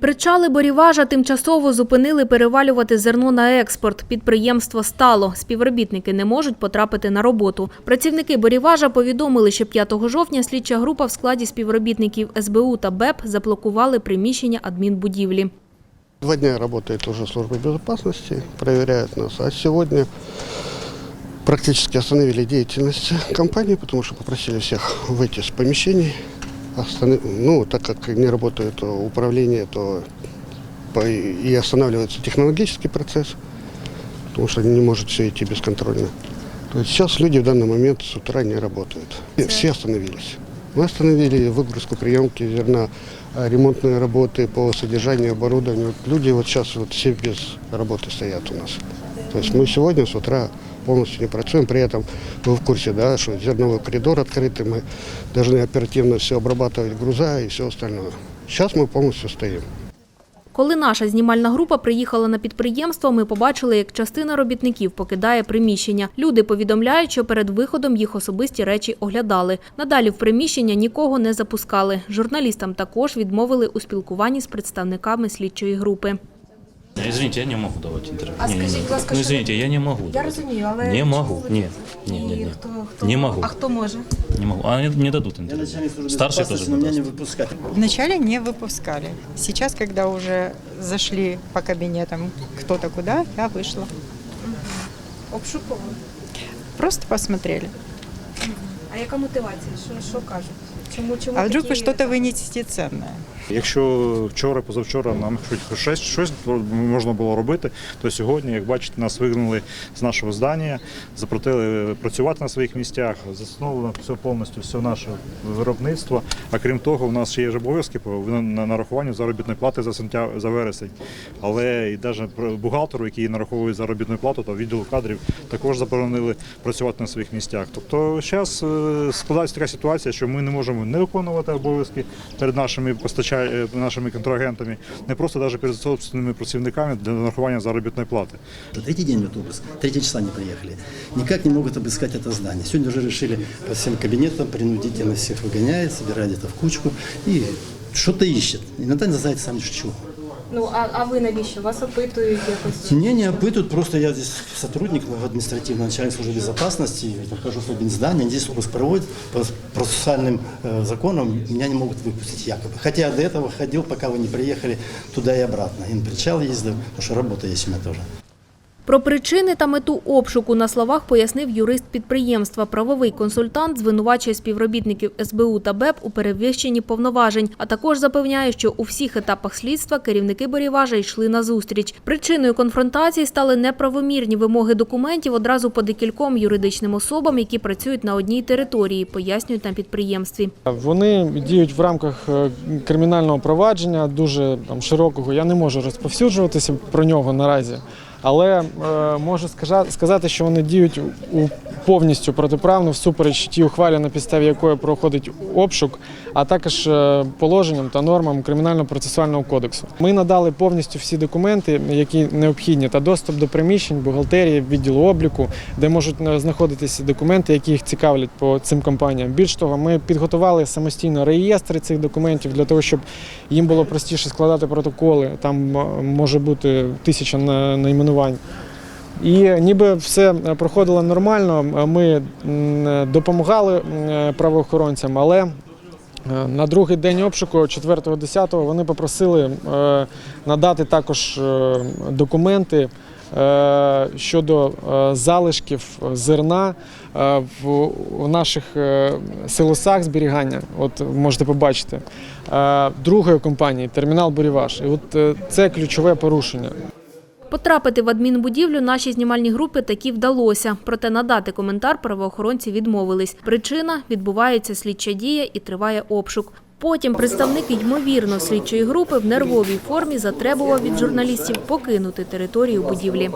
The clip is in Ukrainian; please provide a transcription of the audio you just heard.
Причали Боріважа тимчасово зупинили перевалювати зерно на експорт. Підприємство стало. Співробітники не можуть потрапити на роботу. Працівники Боріважа повідомили, що 5 жовтня слідча група в складі співробітників СБУ та БЕП заблокували приміщення адмінбудівлі. Два дня работает уже служба безопасности, проверяют нас. А сегодня практически остановили деятельность компании, потому что попросили всех выйти с помещений. Ну, так как не работает управление, то и останавливается технологический процесс, потому что не может все идти бесконтрольно. То есть сейчас люди в данный момент с утра не работают. Все остановились. Мы остановили выгрузку приемки зерна, а, ремонтные работы по содержанию оборудования. Вот люди вот сейчас вот все без работы стоят у нас. То есть мы сегодня с утра полностью не працюем. При этом вы в курсе, да, что зерновой коридор открытый, мы должны оперативно все обрабатывать груза и все остальное. Сейчас мы полностью стоим. Коли наша знімальна група приїхала на підприємство, ми побачили, як частина робітників покидає приміщення. Люди повідомляють, що перед виходом їх особисті речі оглядали. Надалі в приміщення нікого не запускали. Журналістам також відмовили у спілкуванні з представниками слідчої групи. Извините, я не можу давати інтерв'ю. А Ні, ні, скажіть, ні. будь ласка, ну, що извините, я не можу. Я давати. розумію, але Не чому можу. ви Ні. так? Ні, ні, І ні. Хто, хто? Не можу. А хто може? Не можу. А не, не дадуть Я інтерв'ю. начальник службы Старший безопасности, теж но не меня не дасть. выпускали. Вначале не выпускали. Сейчас, когда уже зашли по кабинетам кто-то куда, я вышла. Обшуково. Просто посмотрели. А яка мотивація? Що, що кажуть? Чому, чому А вдруг такі... вы что-то вынесете ценное? Якщо вчора, позавчора нам хоч щось, щось можна було робити, то сьогодні, як бачите, нас вигнали з нашого здання, запротили працювати на своїх місцях, засновано все повністю все наше виробництво. А крім того, у нас є ж обов'язки по на- нарахуванню заробітної плати за сентя за вересень. Але і навіть бухгалтеру, який нараховує заробітну плату, та відділу кадрів також заборонили працювати на своїх місцях. Тобто зараз складається така ситуація, що ми не можемо не виконувати обов'язки перед нашими постачальниками, нашими контрагентами, не просто навіть перед собственними працівниками для нарахування заробітної плати. Уже Третий день идет обыск, третьи часа не приехали. Никак не могут обыскать это здание. Сегодня уже решили по всем кабинетам принудительно всех выгоняет, собирает это в кучку и что-то ищет. Иногда не знает сам чего. Ну, а, а ви навіщо? Вас опитують якось? Не, не опытывают, просто я здесь сотрудник административного начальника службы безопасности, нахожусь в одном здании, здесь обыск проводят по процессуальным э, законам, меня не могут выпустить якобы. Хотя я до этого ходил, пока вы не приехали туда и обратно. И на причал ездил, потому что работа есть у меня тоже. Про причини та мету обшуку на словах пояснив юрист підприємства. Правовий консультант звинувачує співробітників СБУ та БЕП у перевищенні повноважень, а також запевняє, що у всіх етапах слідства керівники Боріважа йшли на зустріч. Причиною конфронтації стали неправомірні вимоги документів одразу по декільком юридичним особам, які працюють на одній території, пояснюють на підприємстві. Вони діють в рамках е, кримінального провадження, дуже там широкого. Я не можу розповсюджуватися про нього наразі, але е, можу сказати, що вони діють у повністю протиправно всупереч тій ухвалі, на підставі якої проходить обшук, а також е, положенням та нормам кримінально-процесуального кодексу. Ми надали повністю всі документи, які необхідні, та доступ до приміщень, бухгалтерії, відділу обліку, де можуть е, знаходитися документи, які їх цікавлять по цим компаніям. Більш того, ми підготували самостійно реєстри цих документів для того, щоб їм було простіше складати протоколи. Там може бути тисяча на- найменувань. І ніби все е, проходило нормально. Ми допомагали правоохоронцям, але на другий день обшуку, 4.10, вони попросили е, надати також е, документи е, щодо е, залишків зерна е, в наших е, силосах зберігання. От можете побачити е, другої компанії термінал Буріваш. І от е, це ключове порушення. Потрапити в адмінбудівлю нашій знімальній групі таки вдалося. Проте надати коментар правоохоронці відмовились. Причина – відбувається слідча дія і триває обшук. Потім представник ймовірно слідчої групи в нервовій формі затребував від журналістів покинути територію будівлі.